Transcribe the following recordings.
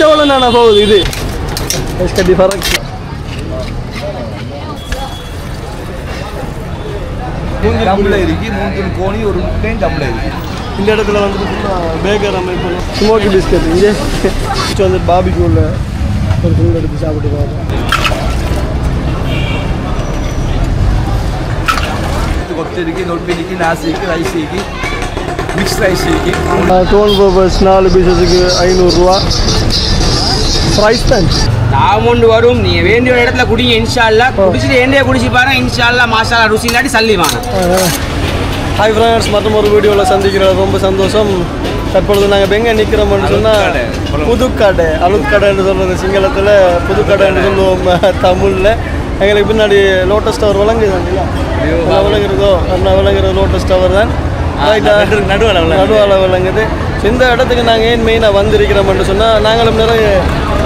Fish எவ்வளோ நான் போகுது இது ஃபிஷ் கட்டி ஃபரக் மூணு டம்ள இருக்கு மூணு கோணி ஒரு முட்டையும் டம்ள இருக்கு இந்த இடத்துல வந்துட்டு ஃபுல்லாக பேக்கர் அமைப்பு ஸ்மோக்கி பிஸ்கட் இங்கே வந்துட்டு பாபிக்கு உள்ள ஒரு துண்டு எடுத்து சாப்பிட்டு பார்ப்போம் கொத்து இருக்கு நொட்டு இருக்கு நாசி இருக்கு ரைஸ் இருக்கு மிக்ஸ் ரைஸ் இருக்கு டோன் பர்பஸ் நாலு பீசஸுக்கு ஐநூறுரூவா ப்ரைஸ் தான் அமௌண்ட் வரும். நீங்க வேண்டிய ஒரு இடத்துல குடிங்க இன்ஷா அல்லா குடிச்சிட்டு வேண்டிய குடிச்சு பாருங்க இன்ஷா அல்லா மாஷா அல்லா ருசி இல்லாட்டி சல்லி வாங்க ஹாய் ஃப்ரெண்ட்ஸ் மற்றும் ஒரு வீடியோவில் சந்திக்கிறது ரொம்ப சந்தோஷம். தற்பொழுது நாங்கள் எங்கே நிற்கிறோம்னு சொன்னால் புதுக்கடை அழுத்கடைன்னு சொல்கிறது சிங்களத்தில் புதுக்கடைன்னு சொல்லுவோம் தமிழில். எங்களுக்கு பின்னாடி லோட்டஸ் டவர் விளங்குதுங்களா விளங்குறதோ நல்லா விளங்குறது லோட்டஸ் டவர் தான். நடுவில் விளங்குது. இந்த இடத்துக்கு நாங்கள் ஏன் மெயினாக வந்திருக்கிறோம்னு சொன்னால் நாங்களும் நிறைய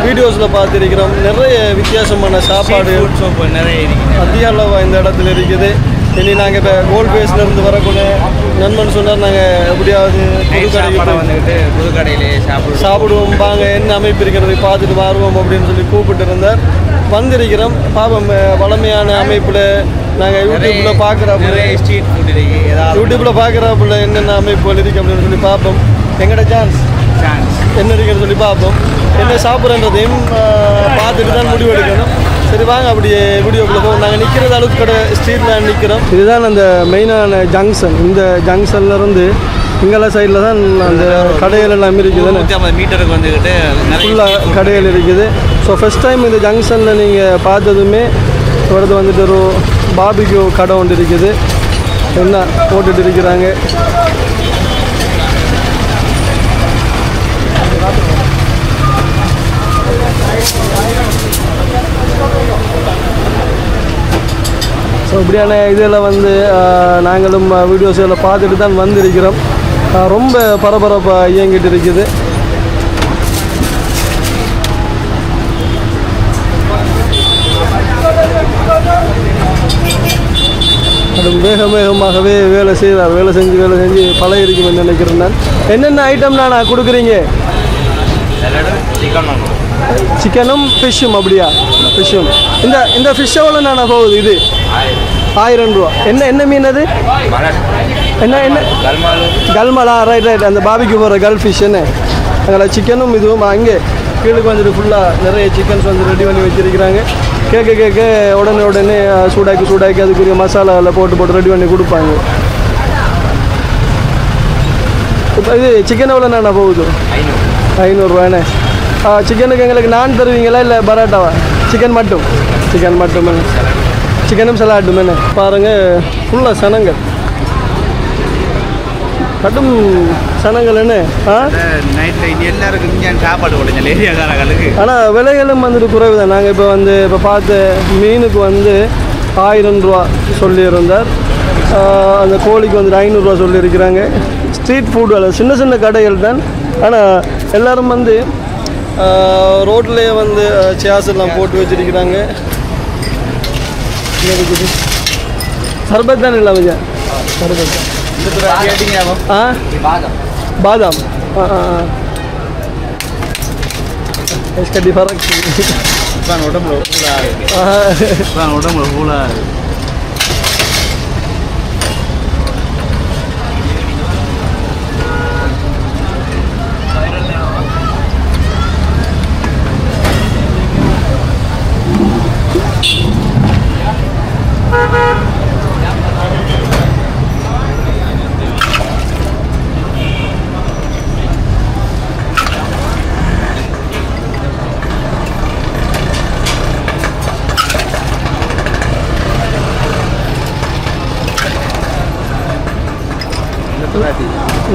வீடியோஸில் பார்த்துருக்கிறோம். நிறைய வித்தியாசமான சாப்பாடு. நிறைய இருக்கு அதிக அளவு இந்த இடத்துல இருக்குது. இனி நாங்கள் இப்போ கோல்ட் பேஸ்லேருந்து வரக்கூடிய நண்பன் சொன்னார் நாங்கள் எப்படியாவது புது கடைக்கு போய் வந்துக்கிட்டு சாப்பிடுவோம். சாப்பிடுவோம். வாங்க என்ன அமைப்பு இருக்கிறது பார்த்துட்டு வருவோம் அப்படின்னு சொல்லி கூப்பிட்டு இருந்தார். வந்திருக்கிறோம். பாப்போம் அஹ், வளமையான அமைப்பில் நாங்கள் யூடியூப்பில் பார்க்குறாப்புல ஸ்ட்ரீட் ஃபுட் இருக்கு. யூடியூப்பில் பார்க்குறாப்புல என்னென்ன அமைப்புகள் இருக்கு அப்படின்னு சொல்லி பார்ப்போம். எங்கட சான்ஸ் சான்ஸ் என்ன இருக்குன்னு சொல்லி பார்ப்போம். என்ன சாப்பிட்றன்றதையும் பார்த்துட்டு தான் முடிவு எடுக்கணும். சரி வாங்க அப்படியே வீடியோக்குள்ளே போவோம். நாங்கள் நிற்கிறது அளவுக்கு கடை ஸ்ட்ரீட்டில் நிற்கிறோம் இதுதான் அந்த மெயினான ஜங்ஷன் இந்த ஜங்ஷன்ல இருந்து இங்கெல்லாம் சைடில் தான் அந்த கடைகள் எல்லாம் இருக்குது. மீட்டருக்கு வந்துக்கிட்டு ஃபுல்லாக கடைகள் இருக்குது. ஸோ ஃபஸ்ட் டைம் இந்த ஜங்ஷனில் நீங்கள் பார்த்ததுமே அடுத்து வந்துட்டு ஒரு பாபிக்யூ கடை ஒன்று இருக்குது. என்ன போட்டுட்டு இருக்கிறாங்க? ஸோ இப்படியான இதெல்லாம் வந்து நாங்களும் வீடியோஸ் எல்லாம் பார்த்துட்டு தான் வந்திருக்கிறோம். ரொம்ப பரபரப்பாக இயங்கிட்டு இருக்குது. அது வேக வேகமாகவே வேலை செய்கிறார் வேலை செஞ்சு வேலை செஞ்சு பழகிருக்குமென்னு நினைக்கிறேன் நான். என்னென்ன ஐட்டம் நான் கொடுக்குறீங்க? சிக்கன் சிக்கனும் ஃபிஷ்ஷும் அப்படியா? ஃபிஷ்ஷும் இந்த இந்த ஃபிஷ் எவ்வளோ நான் போகுது இது? ஆயிரம் ரூபா. என்ன என்ன மீன் அது? என்ன என்ன? கல்மலா. ரைட் ரைட் அந்த பாபிக்கு போகிற கல் ஃபிஷ் என்ன? அங்கே சிக்கனும் இதுவும் அங்கே கீழுக்கு வந்துட்டு ஃபுல்லாக நிறைய சிக்கன்ஸ் வந்து ரெடி பண்ணி வச்சிருக்கிறாங்க. கேட்க கேட்க உடனே உடனே சூடாக்கி சூடாக்கி அதுக்குரிய மசாலாவில் போட்டு போட்டு ரெடி பண்ணி கொடுப்பாங்க. இப்போ இது சிக்கன் எவ்வளோ நான் போகுது? ஐநூறு. ஐநூறுரூவாண்ணே சிக்கனுக்கு எங்களுக்கு நான் தருவீங்களா இல்லை பரோட்டாவா? சிக்கன் மட்டும். சிக்கன் மட்டும் சிக்கனும் சலாட்டும் என்ன பாருங்கள் ஃபுல்லாக சனங்கள். கட்டும் சனங்கள் என்ன? ஆ? எல்லாருக்கும் சாப்பாடு கொடுங்க ஆனால் விலைகளும் வந்துட்டு குறைவு தான் நாங்கள் இப்போ வந்து இப்போ பார்த்த மீனுக்கு வந்து ஆயிரம் ரூபா சொல்லியிருந்தார். அந்த கோழிக்கு வந்துட்டு ஐநூறுரூவா சொல்லியிருக்கிறாங்க. ஸ்ட்ரீட் ஃபுட் வேலை. சின்ன சின்ன கடைகள் தான். ஆனால் எல்லாரும் வந்து ரோட்லேயே வந்து சேர்ஸ் எல்லாம் போட்டு வச்சிருக்கிறாங்க என்ன இருக்குது சர்பத் தான் இல்லை ஐயா சர்பத் கேட்டீங்க ஆ பாதம் பாதாம் ஆ ஆ ஆ इसका डिफरेंस இப்போ உடம்புல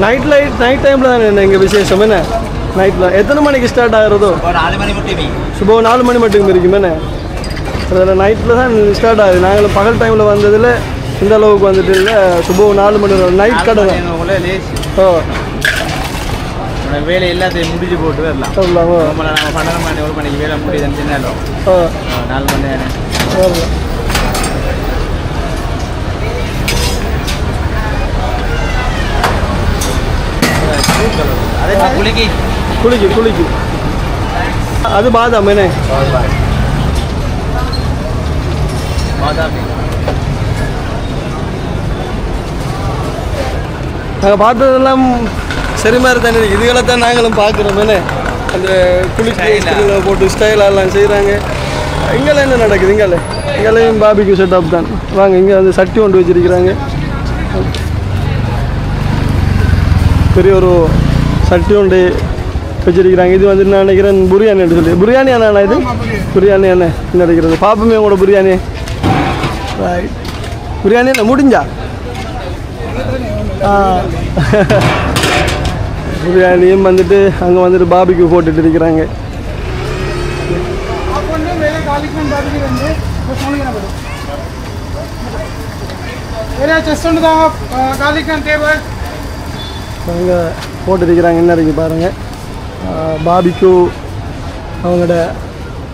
நைட் லைட் நைட் டைமில் தானே இங்கே விசேஷம்? என்ன? நைட்டில் எத்தனை மணிக்கு ஸ்டார்ட் ஆகிறதோ? நாலு மணி மட்டும் சுபம் நாலு மணி மட்டும் இருக்கும் என்ன? அதில் நைட்டில் தான் ஸ்டார்ட் ஆகுது. நாங்களும் பகல் டைமில் வந்ததில் இந்த அளவுக்கு வந்துட்டு இல்லை. சுபம் நாலு மணி நைட் கடை. தான் ஓ. வேலை எல்லாத்தையும் முடிச்சு போட்டு வரலாம். நம்ம பன்னெண்டு மணி ஒரு மணிக்கு வேலை முடியுதுன்னு சொன்னாலும். ஓ. நாலு மணி குளிக்கி குளிக்கு குளிக்கு அது பாதாம் என்ன? நாங்கள் பார்த்ததெல்லாம் சரி மாதிரி தானே. இதுகளை தான் நாங்களும் பார்க்குறோம் என்ன? அந்த குளிச்சு போட்டு ஸ்டைலெல்லாம் செய்கிறாங்க இங்கெல்லாம் என்ன நடக்குது? இங்கால இங்கேயும் பாபிக்கு செட்டப் தான். வாங்க இங்கே வந்து சட்டி ஒன்று வச்சிருக்கிறாங்க. பெரிய ஒரு சட்டி உண்டு வச்சிருக்கிறாங்க. இது வந்து என்ன நினைக்கிறேன் பிரியாணி சொல்லி. பிரியாணி அண்ணா இது? பிரியாணி. அண்ணே நினைக்கிறது பாப்பமே உங்களோட பிரியாணி. ரைட் பிரியாணி என்ன முடிஞ்சா? ஆ. பிரியாணியும் வந்துட்டு அங்கே வந்துட்டு பாபிக்கு போட்டுட்டு இருக்கிறாங்க. காலிக்கன் டேபிள் அவங்க போட்டிருக்கிறாங்க என்ன இருக்குது பாருங்கள் பாபிக்கு அவங்களோட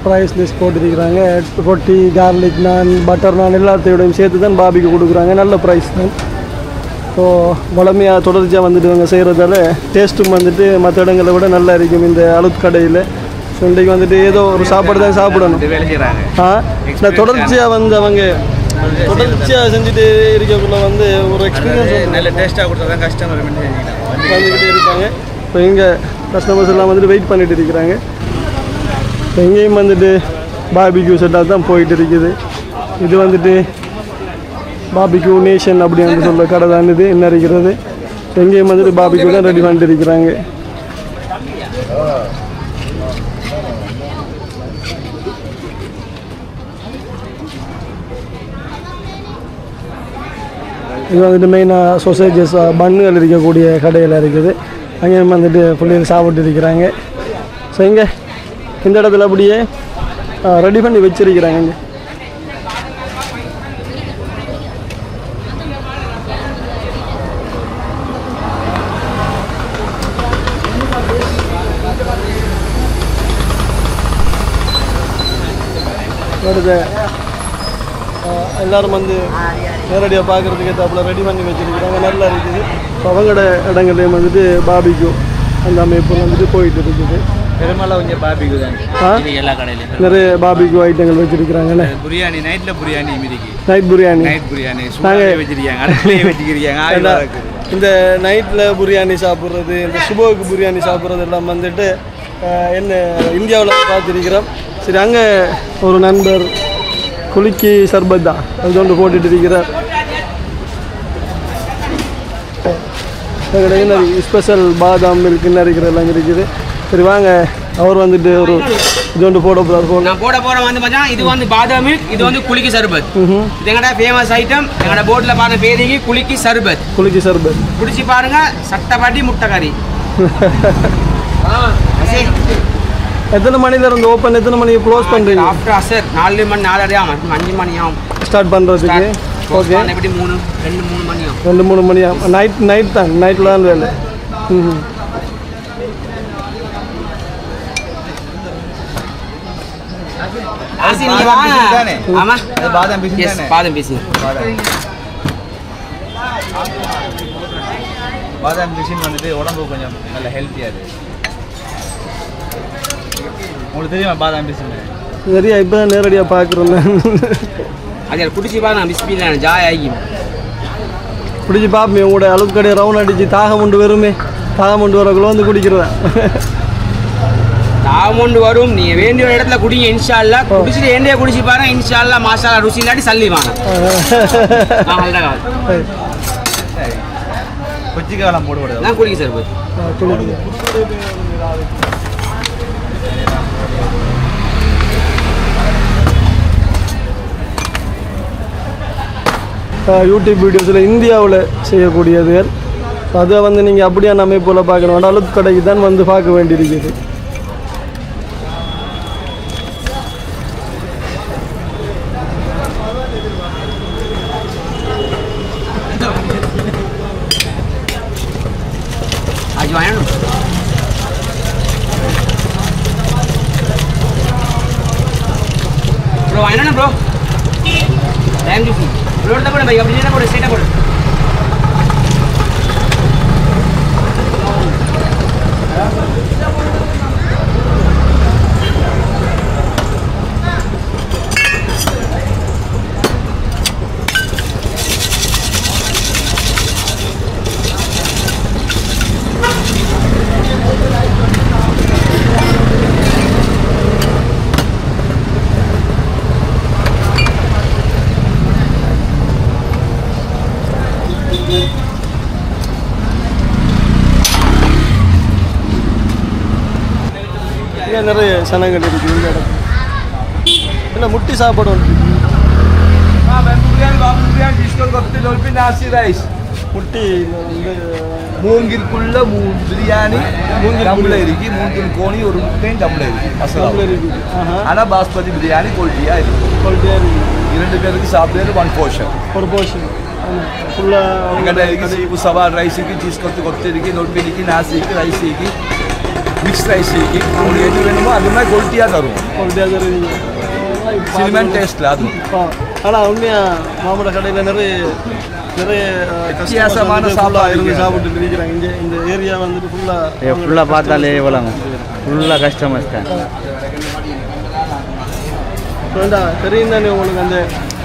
ப்ரைஸ் லிஸ்ட் போட்டிருக்கிறாங்க ரொட்டி கார்லிக் நான் பட்டர் நான் எல்லாத்தையோடையும் சேர்த்து தான் பாபிக்கு கொடுக்குறாங்க. நல்ல ப்ரைஸ் தான். ஸோ வளமையாக தொடர்ச்சியாக வந்துட்டு இவங்க செய்கிறதால டேஸ்ட்டும் வந்துட்டு மற்ற இடங்களை விட நல்லா இருக்கும் இந்த அழுத் கடையில். ஸோ இன்றைக்கு வந்துட்டு ஏதோ ஒரு சாப்பாடு தான் சாப்பிடணும். ஆ? நான் தொடர்ச்சியாக வந்தவங்க தொடர்ச்சியாக செஞ்சுட்டு இருக்கக்குள்ள வந்து ஒரு எக்ஸ்பீரியன்ஸ் நல்ல டேஸ்ட்டாக கொடுத்தா தான் கஸ்டமர் வந்துக்கிட்டே இருப்பாங்க. இப்போ இங்கே கஸ்டமர்ஸ் எல்லாம் வந்துட்டு வெயிட் பண்ணிட்டு இருக்கிறாங்க. இப்போ இங்கேயும் வந்துட்டு பாபிக்யூ செட்டாக தான் போயிட்டு இருக்குது. இது வந்துட்டு பாபிக்யூ நேஷன் அப்படின்னு சொல்ல கடை தான் இது என்ன இருக்கிறது? ஸோ இங்கேயும் வந்துட்டு பாபிக்யூ தான் ரெடி பண்ணிட்டு இருக்கிறாங்க. இது வந்துட்டு மெயினாக சொசைட்டிஸ் பண்ணுகள் இருக்கக்கூடிய கடையில் இருக்குது. அங்கேயும் வந்துட்டு பிள்ளைகள் சாப்பிட்டு இருக்கிறாங்க. ஸோ இங்கே இந்த இடத்துல அப்படியே ரெடி பண்ணி வச்சிருக்கிறாங்க இங்கே. வருது. எல்லாரும் வந்து நேரடியாக பார்க்குறதுக்கு ஏற்றாப்புல ரெடி பண்ணி வச்சுருக்கிறாங்க. நல்லா இருக்குது. ஸோ அவங்களோட இடங்கள்லையும் வந்துட்டு பாபிக்கும் அந்த அமைப்பு வந்துட்டு போயிட்டு இருக்குது. பெரும்பாலும் கொஞ்சம் பாபிக்கு தான். எல்லா கடையிலையும் நிறைய பாபிக்கு ஐட்டங்கள் வச்சுருக்கிறாங்கண்ணே பிரியாணி நைட்டில் பிரியாணி மிதிக்கு நைட் பிரியாணி. நைட் பிரியாணி. சூடாகவே வச்சிருக்காங்க. ஆயில் இருக்குது இந்த நைட்டில் பிரியாணி சாப்பிட்றது இந்த சுபோக்கு பிரியாணி சாப்பிட்றது எல்லாம் வந்துட்டு என்ன இந்தியாவில் பார்த்துருக்கிறோம். சரி அங்கே ஒரு நண்பர் குலுக்கி சர்பத் தான். அது ஒன்று போட்டுட்டு இருக்கிறார். என்ன ஸ்பெஷல் பாதாம் மில்க் என்ன இருக்கிறதெல்லாம் இருக்குது. சரி வாங்க. அவர் வந்துட்டு ஒரு இது ஒன்று போட போகிறார் நான் போட போற வந்து பார்த்தா இது வந்து பாதாம் மில்க் இது வந்து குலுக்கி சர்பத். இது எங்கடா ஃபேமஸ் ஐட்டம் எங்கட போட்ல பாருங்க பேதிக்கு குலுக்கி சர்பத். குலுக்கி சர்பத். குடிச்சு பாருங்க சட்டப்பாட்டி முட்டை கறி. எத்தனை மணில இருந்து ஓப்பன் எத்தனை மணிக்கு க்ளோஸ் பண்ணுறீங்க ஆஃப்டர் அசர் நாலு மணி நாலரை ஆகும். அஞ்சு மணி ஆகும் ஸ்டார்ட் பண்ணுறதுக்கு ஓகே எப்படி மூணு ரெண்டு மூணு மணி ஆகும் ரெண்டு மூணு மணி ஆகும் நைட் நைட் தான் நைட்டில் தான் வேலை. ம் பாதாம் மிஷின் வந்துட்டு உடம்பு கொஞ்சம் நல்ல ஹெல்த்தியாக இருக்குது உங்களுக்கு தெரியுமா பாதாம் மிஷின் சரியா இப்போ தான் நேரடியாக பார்க்குறேன் அது குடிச்சு பாருங்க பிஸ்மில்லா ஜாய் ஆகி. பிடிச்சி பார்ப்போமே உங்களோட அளவுக்கு கடையை ரவுண்ட் அடிச்சு தாகம் உண்டு வருமே. தாகம் உண்டு வரக்குள்ள வந்து குடிக்கிறதா? தாமொண்டு வரும். நீங்க வேண்டிய ஒரு இடத்துல குடிங்க இன்ஷா அல்லா குடிச்சிட்டு ஏண்டிய குடிச்சு பாருங்க இன்ஷா அல்லா மாஷா ருசி இல்லாட்டி சல்லி வாங்க. கொச்சிக்காலம் போடுவது நான் குடிக்க சார் குளிக்குது யூடியூப் வீடியோஸில் இந்தியாவில் செய்யக்கூடியது. அதை வந்து நீங்கள் அப்படியான அமைப்பில் பார்க்கணும். வேண்டாம் அளவுக்கு கடைக்கு தான் வந்து பார்க்க வேண்டியிருக்குது. ಚೆನ್ನಾಗಿರುತ್ತೆ ಹಿಂದ್ಗಡೆ ಇಲ್ಲ ಮುಟ್ಟಿ ಸಾಪಾಡು ಉಂಟು മുട്ടി മൂങ്കിൽ പുള്ള ബിരിയാണി തമിഴരിക്കും മൂങ്കിൽ இருக்கு ഒരു മുട്ടയും തമിഴരിക്കും ആന ബാസ്മതി ബിരിയാണി കൊള്ളിയായിരിക്കും இரண்டு பேருக்கு சாப்பிட்டு ஒன் போர்ஷன் ஒரு போர்ஷன் ஃபுல்லாக சீப்பு சவால் ரைஸுக்கு சீஸ் கொத்து கொத்திருக்கு நொட்டிக்கு நாசிக்கு ரைஸுக்கு மிக்ஸ் ரைஸ் இருக்கு உங்களுக்கு எது வேணுமோ அது மாதிரி குவாலிட்டியாக தெரியுது சினிமன் டேஸ்ட்டில் அது. ஆனால் உண்மையாக மாமட கடையில் நிறைய நிறைய வித்தியாசமான சாப்பாடு இருந்து. சாப்பிட்டு இருக்கிறாங்க. இங்கே இந்த ஏரியா வந்துட்டு ஃபுல்லாக ஃபுல்லாக பார்த்தாலே எவ்வளோங்க ஃபுல்லாக கஸ்டமர்ஸ் தான். வேண்டாம் தெரியும் தானே உங்களுக்கு அந்த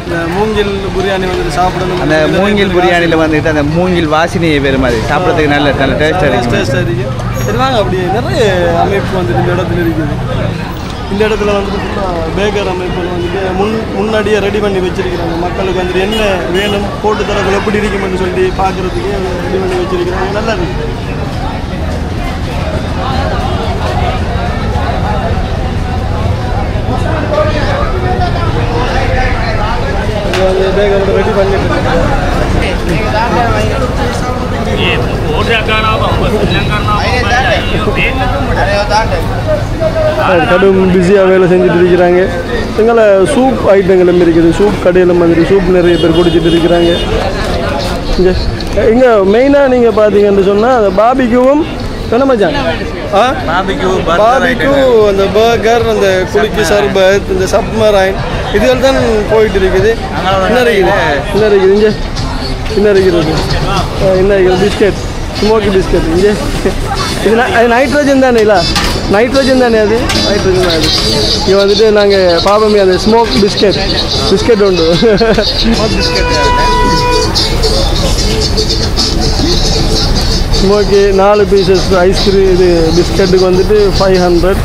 இந்த மூங்கில் பிரியாணி வந்துட்டு சாப்பிடணும். அந்த மூங்கில் பிரியாணியில் வந்துட்டு அந்த மூங்கில் வாசனையை பெறும் அது சாப்பிட்றதுக்கு நல்ல நல்ல டேஸ்ட்டாக இருக்கும். டேஸ்டாக இருக்கு. சரி வாங்க அப்படியே நிறைய அமைப்பு வந்துட்டு இந்த இடத்துல இருக்குது. இந்த இடத்துல வந்துட்டு பேக்கர் அமைப்புகள் வந்துட்டு முன் முன்னாடியே ரெடி பண்ணி வச்சிருக்கிறாங்க. மக்களுக்கு வந்துட்டு என்ன வேணும் போட்டு தரக்குள்ள எப்படி இருக்குமென்னு சொல்லி பார்க்குறதுக்கு ரெடி பண்ணி வச்சிருக்கிறாங்க. நல்லா இருக்கு. இது வந்து ரெடி பண்ணிட்டு கடும் பிஸியாக வேலை செஞ்சுட்டு இருக்கிறாங்க. எங்களை சூப் ஐட்டங்களும் இருக்குது. சூப் கடையில் மாதிரி சூப் நிறைய பேர் குடிச்சிட்டு இருக்கிறாங்க. இங்கே இங்கே மெயினாக நீங்கள் பார்த்தீங்கன்னு சொன்னால் பாபிக்குவும் என்ன மச்சான்? ஆ? பாபிக்கு அந்த பர்கர் அந்த குளிக்கு சர்பத் இந்த சப்மரைன் இதுகள் தான் போயிட்டு இருக்குது. என்ன இருக்குது? என்ன இருக்குது இங்கே? என்ன இருக்கிறது என்ன இருக்குது? பிஸ்கெட் ஸ்மோக்கி பிஸ்கெட் இங்கே? இது அது நைட்ரஜன் தானே இல்லை? நைட்ரஜன் தானே அது? நைட்ரஜன் தான் அது. இங்கே வந்துட்டு நாங்கள் பாப்போமே அந்த ஸ்மோக் பிஸ்கெட் பிஸ்கெட் உண்டு. ஸ்மோக்கி நாலு பீசஸ் ஐஸ்கிரீம் இது பிஸ்கட்டுக்கு வந்துட்டு ஃபைவ் ஹண்ட்ரட்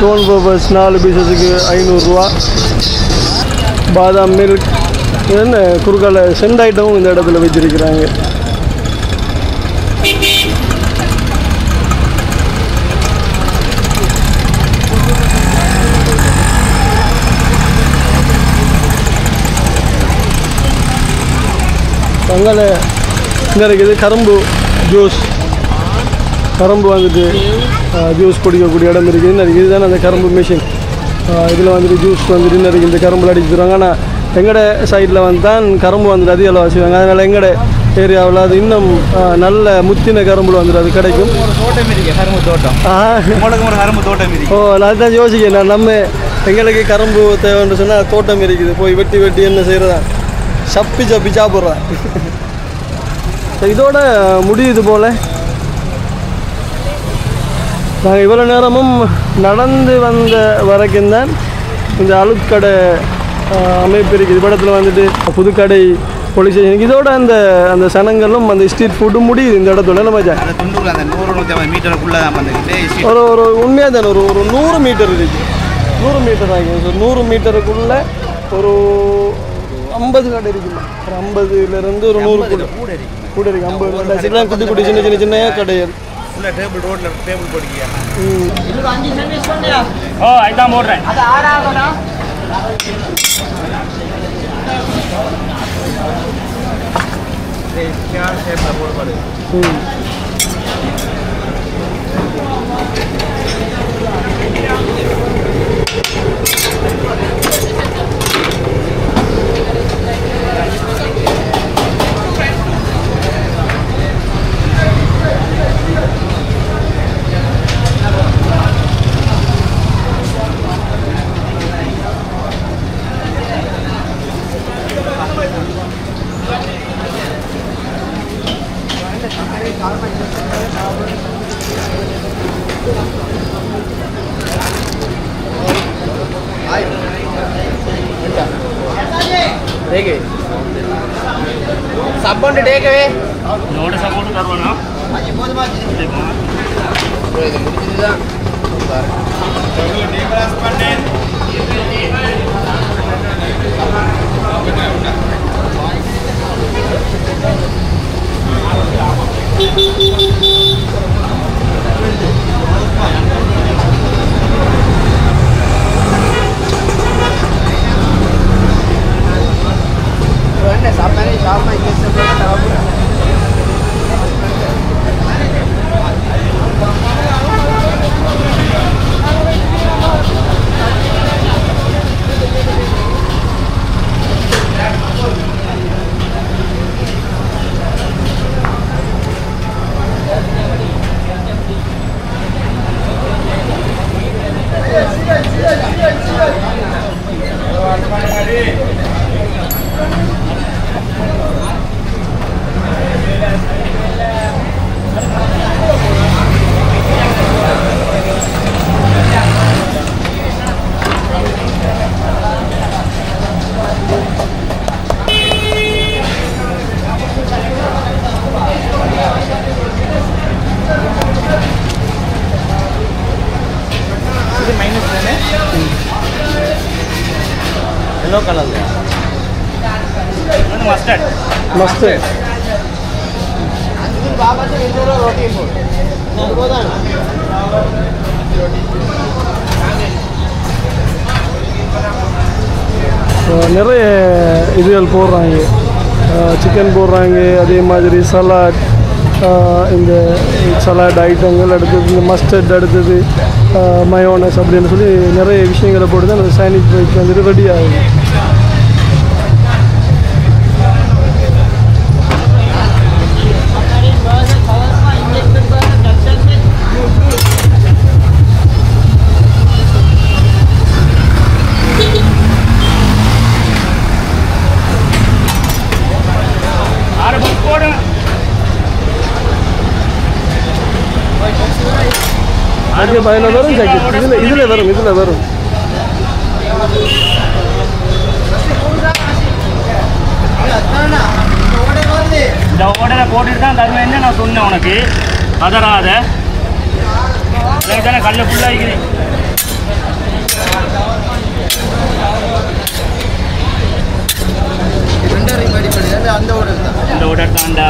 டோன் பர்பஸ் நாலு பீசஸுக்கு ஐநூறுரூவா பாதாம் மில்க் என்ன குறுக்கால சென்ட் ஐட்டமும் இந்த இடத்துல வச்சிருக்கிறாங்க. அங்கே இங்கே இருக்குது கரும்பு. ஜூஸ். கரும்பு வந்துட்டு ஜூஸ் குடிக்கக்கூடிய இடம் இருக்குது. இருக்குது இதுதானே அந்த கரும்பு மிஷின் இதில் வந்துட்டு ஜூஸ் வந்துட்டு இருக்குது. இந்த கரும்புல அடிச்சு தருவாங்க ஆனால் எங்கட சைடில் வந்து தான் கரும்பு வந்துட்டு அதிக அளவு செய்வாங்க அதனால் எங்கட ஏரியாவில் அது இன்னும் நல்ல முத்தின கரும்புல வந்துட்டு அது கிடைக்கும். ஓ நான் தான் யோசிக்கிறேன். நான் நம்ம எங்களுக்கு கரும்பு தேவைன்னு சொன்னால் தோட்டம் இருக்குது. போய் வெட்டி வெட்டி என்ன செய்கிறதா சப்பி சப்பி சாப்பிட்றேன் இதோட முடியுது போல். நாங்கள் இவ்வளோ நேரமும் நடந்து வந்த வரைக்கும் தான் இந்த அழுக்கடை அமைப்பு இருக்குது படத்தில் வந்துட்டு புதுக்கடை போலீஸ் ஸ்டேஷன் இதோட அந்த அந்த சனங்களும் அந்த ஸ்ட்ரீட் ஃபுட்டும் முடியுது இந்த இடத்துல. நம்ம ஒரு ஒரு உண்மையாக தானே ஒரு ஒரு நூறு மீட்டர் இருக்கு. நூறு மீட்டர் ஆகும் ஸோ நூறு மீட்டருக்குள்ள ஒரு ஐம்பது கடை இருக்குல்ல ஒரு ஐம்பதுலேருந்து ஒரு நூறு கூட. கூட இருக்கு. கூட இருக்கு ஐம்பது கடை சின்ன குட்டி குட்டி சின்ன சின்ன சின்ன கடைகள். ஃபுல்லாக டேபிள் ரோட்டில் டேபிள் போட்டுக்கியா ஓ அதுதான் போடுறேன். நிறைய இதுகள் போடுறாங்க. சிக்கன் போடுறாங்க அதே மாதிரி சலாட் இந்த சலாட் ஐட்டங்கள் அடுத்தது இந்த மஸ்டர்ட் அடுத்தது மயோனஸ் அப்படின்னு சொல்லி நிறைய விஷயங்களை போட்டு தான் அந்த சைனிக் வந்துட்டு ரெடி ஆகுது. பதில் வரும் ஜாக்கெட் இதில் இதில் வரும் இதில் வரும். இந்த ஓடரை போட்டுட்டு தான் தருவேன்னு நான் சொன்னேன் உனக்கு. அதராத எனக்கு தானே கல்ல ஃபுல்லாக இருக்கிறேன் இந்த ஓடர் தாண்டா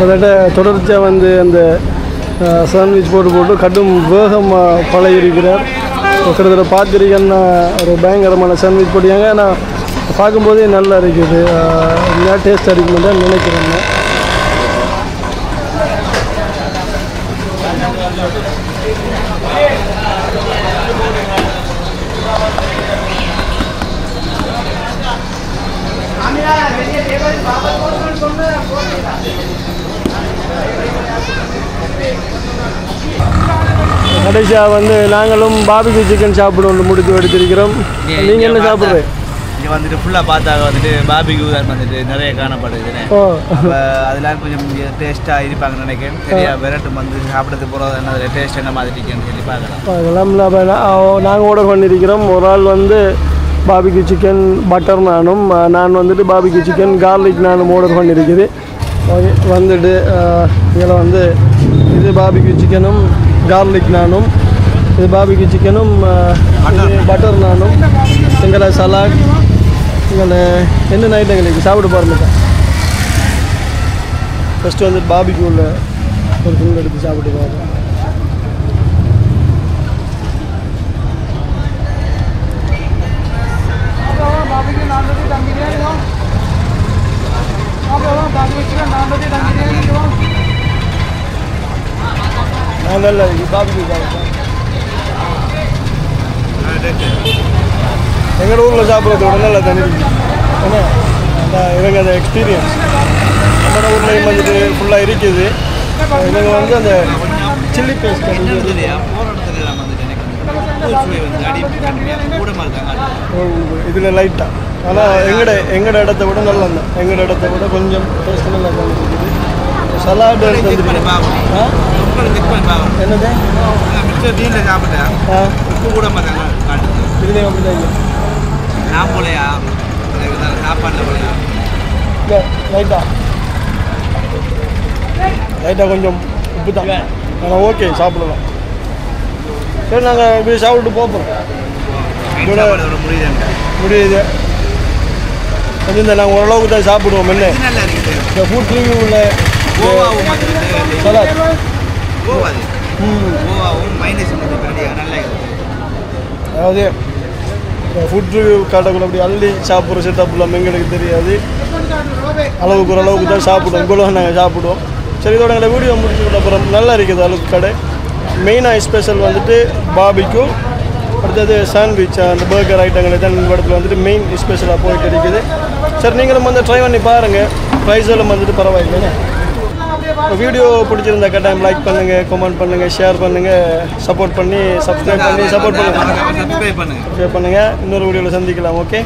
கிட்டத்தட்ட தொடர்ச்சியாக வந்து அந்த சாண்ட்விச் போட்டு போட்டு கடும் வேகமாக பழகிருக்கிறார் கிட்டத்தட்ட பார்த்துருக்கேன்னா ஒரு பயங்கரமான சாண்ட்விச் போட்டியாங்க ஆனால் பார்க்கும்போதே நல்லா இருக்குது. நல்லா டேஸ்ட் அடிக்கும் தான் நினைக்கிறேன் நான். கடைசியாக வந்து நாங்களும் பாபிக்கு சிக்கன் சாப்பிடுவோம் முடித்து எடுத்திருக்கிறோம். நீங்கள் என்ன சாப்பிட்றேன் இங்கே வந்துட்டு ஃபுல்லாக பார்த்தா வந்துட்டு பாபிக்கு வந்துட்டு நிறைய ஓ. அப்போ அதெல்லாம் கொஞ்சம் டேஸ்ட்டாக இருப்பாங்கன்னு நினைக்கிறேன். சரியா விரட்டும் வந்து சாப்பிட்றதுக்கு போகிறது என்ன டேஸ்ட் என்ன மாதிரி இருக்குன்னு சொல்லி பார்க்கலாம். அதெல்லாம் நாங்கள் ஆர்டர் பண்ணியிருக்கிறோம் ஒரு ஆள் வந்து பாபிக்கு சிக்கன் பட்டர் நானும் நான் வந்துட்டு பாபிக்கு சிக்கன் கார்லிக் நானும் ஆர்டர் பண்ணியிருக்குது ஓகே வந்துட்டு இதில் வந்து இது பாபிக்கு சிக்கனும் கார்லிக் நானும் இது பாபிக்கு சிக்கனும் பட்டர் நானும் எங்களை சலாட் எங்களை என்ன ஐட்டம் எங்களுக்கு? சாப்பிட்டு பாருங்க ஃபஸ்ட்டு வந்து பாபிக்கு உள்ள ஒரு ஃபுல் எடுத்து சாப்பிட்டு பாருங்க. நாற்பத்தி தம்பி நல்லா இருக்கு பாபிக்கு சாப்பிட்டேன் எங்கள் ஊரில் சாப்பிட்றதோட நல்லா தண்ணி என்ன? ஏன்னா அந்த இவங்க அந்த எக்ஸ்பீரியன்ஸ் நம்ம ஊர்லேயும் வந்துட்டு ஃபுல்லாக இருக்குது. இவங்க வந்து அந்த சில்லி பேஸ்ட் இதில் லைட்டாக ஆனால் எங்கட எங்கட இடத்த விட நல்லா இருந்தேன் எங்கட இடத்த விட கொஞ்சம் டேஸ்ட் நல்லா தான் இருக்குது சலாடு என்னது? சாப்பிட்டேன். உப்பு கூட இதுலேயும் அப்படி தான் இருக்கு. நான் போலையா? சாப்பாட்டில் போலையா? இல்லை லைட்டாக கொஞ்சம் உப்பு தான். ஓகே சாப்பிடலாம். சரி நாங்கள் இப்படி சாப்பிட்டு போகிறோம் முடியுது கொஞ்சம் இந்த நாங்கள் ஓரளவுக்கு தான் சாப்பிடுவோம் என்ன இந்த ஃபுட் ரிவ்யூவில் கோவாவும் வந்து சலாட் கோவா அது ம் கோவாவும் மைனஸ் நல்லா அதாவது ஃபுட் ரிவ்யூ காட்டக்குள்ள அப்படி அள்ளி சாப்பிட்ற செட்டப்லாம் எங்களுக்கு தெரியாது. அளவுக்கு ஒரு அளவுக்கு தான் சாப்பிடுவோம். இவ்வளோ நாங்கள் சாப்பிடுவோம். சரி இதோட எங்களை வீடியோ முடிச்சுக்கிட்ட அப்புறம் நல்லா இருக்குது அளவுக்கு கடை. மெயினாக ஸ்பெஷல் வந்துட்டு பாபிக்கு அடுத்தது சாண்ட்விச் அந்த பர்கர் ஐட்டங்கள் தான் இந்த இடத்துல வந்துட்டு மெயின் ஸ்பெஷலாக போயிட்டு இருக்குது. சரி நீங்களும் வந்து ட்ரை பண்ணி பாருங்கள் ப்ரைஸ் எல்லாம் வந்துட்டு பரவாயில்லைங்க வீடியோ பிடிச்சிருந்தா கட்டாயம் லைக் பண்ணுங்கள் கமெண்ட் பண்ணுங்கள் ஷேர் பண்ணுங்கள் சப்போர்ட் பண்ணி சப்ஸ்கிரைப் பண்ணி சப்போர்ட் பண்ணுங்கள் சப்ஸ்கிரைப் பண்ணுங்கள் இன்னொரு வீடியோவில் சந்திக்கலாம் ஓகே